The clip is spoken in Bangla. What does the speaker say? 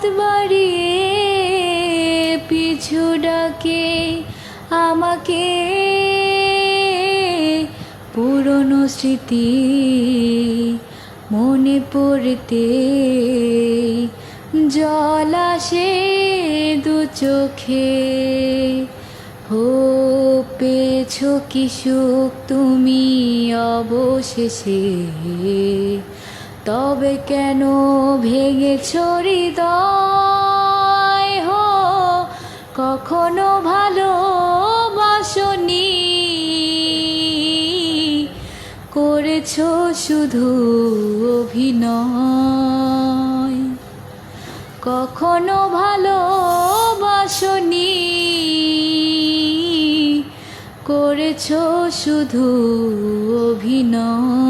হাত বাড়িয়ে পিছু ডাকে আমাকে। পুরনো স্মৃতি মনে পড়তে জল আসে দু চোখে। হো পেয়েছ কি সুখ তুমি অবশেষে। তবে কেন ভেঙেছ হৃদয় হো? কখনো ভালো বাসনি করেছ শুধু অভিনয়। কখনো ভালো বাসনি করেছ শুধু অভিনয়।